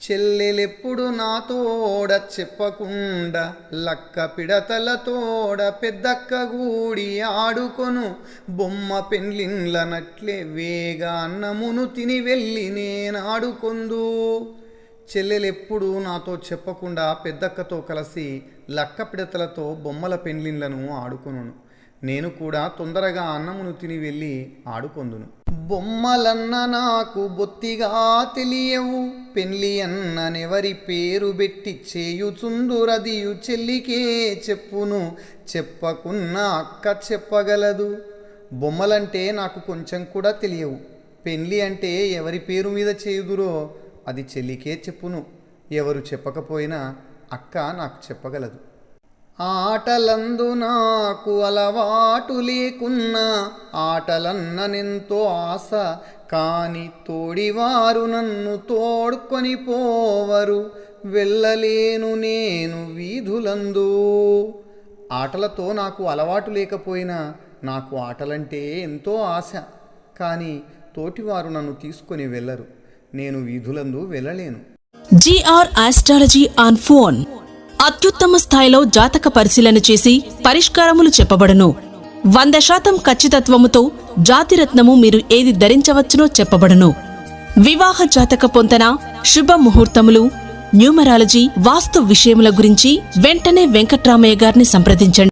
చెల్లెలెప్పుడు నాతోడ చెప్పకుండా లక్క పిడతలతోడ పెద్దక్క గూడి ఆడుకొను. బొమ్మ పెండ్లిన్లనట్లే వేగా అన్నమును తిని వెళ్ళి నేనాడుకొందు. చెల్లెలెప్పుడు నాతో చెప్పకుండా పెద్దక్కతో కలిసి లక్క పిడతలతో బొమ్మల పెండ్లిన్లను ఆడుకొనును. నేను కూడా తొందరగా అన్నమును తిని వెళ్ళి ఆడుకొందును. బొమ్మలన్న నాకు బొత్తిగా తెలియవు పెళ్ళి అన్ననెవరి పేరు పెట్టి చేయుచుందురదియు చెల్లికే చెప్పును చెప్పకున్న అక్క చెప్పగలదు. బొమ్మలంటే నాకు కొంచెం కూడా తెలియవు పెళ్ళి అంటే ఎవరి పేరు మీద చేయుదురో అది చెల్లికే చెప్పును ఎవరు చెప్పకపోయినా అక్క నాకు చెప్పగలదు. ఆటలందు నాకు అలవాటు లేకున్నా ఆటలన్ననెంతో ఆశ కాని తోడివారు నన్ను తోడుకొని పోవరు. వెళ్ళలేను నేను వీధులందు. ఆటలతో నాకు అలవాటు లేకపోయినా నాకు ఆటలంటే ఎంతో ఆశ. కానీ తోటివారు నన్ను తీసుకొని వెళ్ళరు. నేను వీధులందు వెళ్ళలేను. జిఆర్ ఆస్ట్రాలజీ ఆన్ ఫోన్ అత్యుత్తమ స్థాయిలో జాతక పరిశీలన చేసి పరిష్కారములు చెప్పబడును. వంద శాతం ఖచ్చితత్వముతో జాతిరత్నము మీరు ఏది ధరించవచ్చునో చెప్పబడను. వివాహ జాతక పొంతన శుభ ముహూర్తములు న్యూమరాలజీ వాస్తు విషయముల గురించి వెంటనే వెంకట్రామయ్య గారిని సంప్రదించండి.